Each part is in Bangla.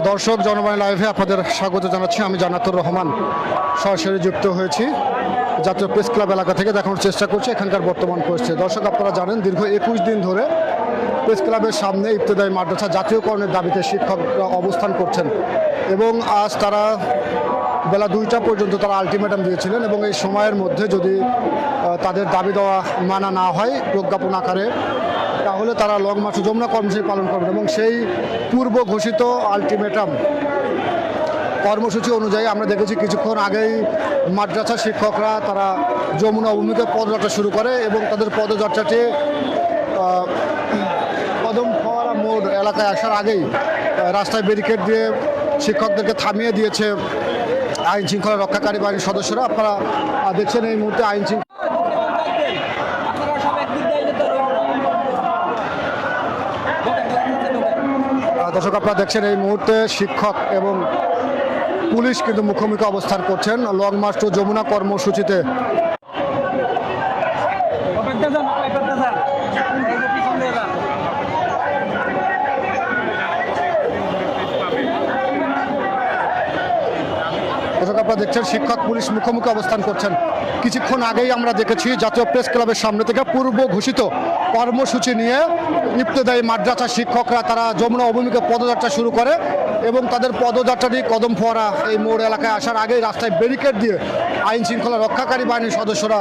দর্শক জনবাণী লাইভে আপনাদের স্বাগত জানাচ্ছি। আমি জান্নাতুর রহমান। সরাসরি যুক্ত হয়েছি জাতীয় প্রেস ক্লাব এলাকা থেকে। দেখানোর চেষ্টা করছি এখানকার বর্তমান পরিস্থিতি। দর্শক, আপনারা জানেন, দীর্ঘ একুশ দিন ধরে প্রেস ক্লাবের সামনে ইবতদায়ী মাদ্রাসা জাতীয়করণের দাবিতে শিক্ষকরা অবস্থান করছেন এবং আজ তারা বেলা দুইটা পর্যন্ত তারা আলটিমেটাম দিয়েছিলেন এবং এই সময়ের মধ্যে যদি তাদের দাবি দেওয়া মানা না হয়, প্রজ্ঞাপন আকারে তাহলে তারা লং মার্চ যমুনা কর্মসূচি পালন করবেন এবং সেই পূর্ব ঘোষিত আলটিমেটাম কর্মসূচি অনুযায়ী আমরা দেখেছি কিছুক্ষণ আগেই মাদ্রাসা শিক্ষকরা তারা যমুনা অভিমুখে পদযাত্রা শুরু করে এবং তাদের পদযাত্রাটি কদম ফোয়ারা মোড় এলাকায় আসার আগেই রাস্তায় ব্যারিকেড দিয়ে শিক্ষকদেরকে থামিয়ে দিয়েছে আইন শৃঙ্খলা রক্ষাকারী বাহিনীর সদস্যরা। আপনারা দেখছেন এই মুহূর্তে আইন শৃঙ্খলা আপনারা সব একদিক দিয়ে যেতে আহ, দর্শক, আপনারা দেখছেন এই মুহূর্তে শিক্ষক এবং পুলিশ কিন্তু মুখোমুখি অবস্থান করছেন। লং মার্চ ও যমুনা কর্মসূচিতে অপেক্ষা যান অপেক্ষা যান এই যে পিছন দিয়ে যান দর্শক আপনারা দেখছেন, শিক্ষক, পুলিশ মুখোমুখি অবস্থান করছেন। কিছুক্ষণ আগেই আমরা দেখেছি জাতীয় প্রেস ক্লাবের সামনে থেকে পূর্ব ঘোষিত কর্মসূচি নিয়ে ইবতদায়ী মাদ্রাসা শিক্ষকরা তারা যমুনা অভিমুখে পদযাত্রা শুরু করে এবং তাদের পদযাত্রাটি কদম ফোয়ারা এই মোড় এলাকায় আসার আগেই রাস্তায় ব্যারিকেড দিয়ে আইন শৃঙ্খলা রক্ষাকারী বাহিনীর সদস্যরা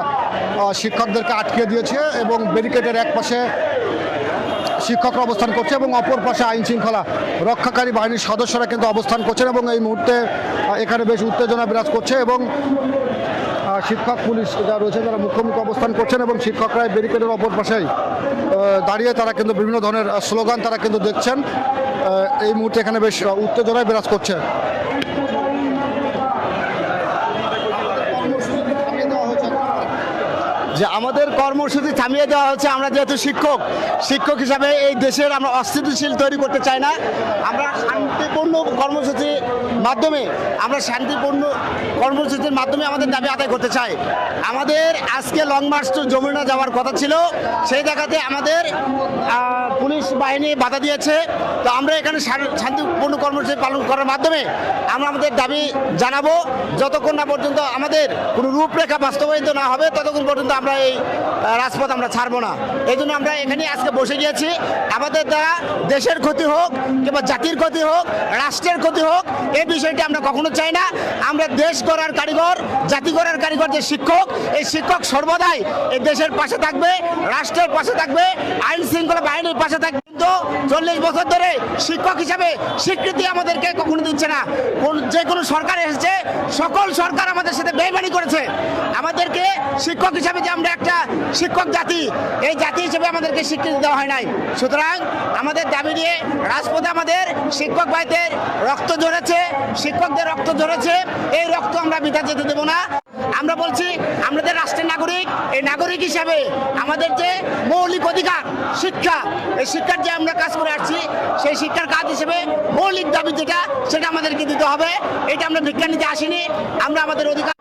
শিক্ষকদেরকে আটকে দিয়েছে এবং ব্যারিকেডের এক পাশে শিক্ষকরা অবস্থান করছে এবং অপর পাশে আইন শৃঙ্খলা রক্ষাকারী বাহিনীর সদস্যরা কিন্তু অবস্থান করছেন এবং এই মুহূর্তে এখানে বেশ উত্তেজনা বিরাজ করছে এবং শিক্ষক, পুলিশ যারা রয়েছে তারা মুখোমুখি অবস্থান করছেন এবং শিক্ষকরা ব্যারিকেডের অপর পাশেই দাঁড়িয়ে তারা কিন্তু বিভিন্ন ধরনের স্লোগান তারা কিন্তু দেখছেন। এই মুহূর্তে এখানে বেশ উত্তেজনায় বিরাজ করছে। যে আমাদের কর্মসূচি থামিয়ে দেওয়া হচ্ছে আমরা যেহেতু শিক্ষক শিক্ষক হিসাবে এই দেশের আমরা অস্থিতিশীল তৈরি করতে চাই না। আমরা শান্তিপূর্ণ কর্মসূচির মাধ্যমে, আমরা শান্তিপূর্ণ কর্মসূচির মাধ্যমে আমাদের দাবি আদায় করতে চাই। আমাদের আজকে লং মার্চ টু যমুনা যাওয়ার কথা ছিল, সেই জায়গাতে আমাদের পুলিশ বাহিনী বাধা দিয়েছে। তো আমরা এখানে শান্তিপূর্ণ কর্মসূচি পালন করার মাধ্যমে আমরা আমাদের দাবি জানাব। যতক্ষণ না পর্যন্ত আমাদের কোনো রূপরেখা বাস্তবায়িত না হবে, ততক্ষণ পর্যন্ত আমরা এই রাজপথ আমরা ছাড়বো না। এই জন্য আমরা এখানে আজকে বসে গিয়েছি। আমাদের দ্বারা দেশের ক্ষতি হোক কিংবা জাতির ক্ষতি হোক, রাষ্ট্রের ক্ষতি হোক, এই বিষয়টি আমরা কখনো চাই না। আমরা দেশ করার কারিগর, জাতি করার কারিগর যে শিক্ষক, এই শিক্ষক সর্বদাই এই দেশের পাশে থাকবে, রাষ্ট্রের পাশে থাকবে আইন শৃঙ্খলা বাহিনীর পাশে থাকবে। কিন্তু চল্লিশ বছর ধরে শিক্ষক হিসাবে স্বীকৃতি আমাদেরকে কখনো দিচ্ছে না। যে কোনো সরকার এসেছে, সকল সরকার আমাদের সাথে বেইমানি করেছে। আমাদেরকে শিক্ষক হিসাবে যে আমরা একটা শিক্ষক জাতি, এই জাতি হিসেবে আমাদেরকে স্বীকৃতি দেওয়া হয় নাই। সুতরাং আমাদের দাবি নিয়ে রাজপথে আমাদের শিক্ষক ভাইদের রক্ত ঝরেছে, শিক্ষকদের রক্ত ঝরেছে। এই রক্ত আমরা বিধা যেতে দেবো না। আমরা বলছি আমাদের রাষ্ট্রের নাগরিক, এই নাগরিক হিসাবে আমাদের যে মৌলিক অধিকার, শিক্ষা, এই শিক্ষার যে আমরা কাজ করে আসছি, সেই শিক্ষার কাজ হিসেবে মৌলিক দাবি যেটা, সেটা আমাদেরকে দিতে হবে। এটা আমরা বিজ্ঞানীতে আসিনি, আমরা আমাদের অধিকার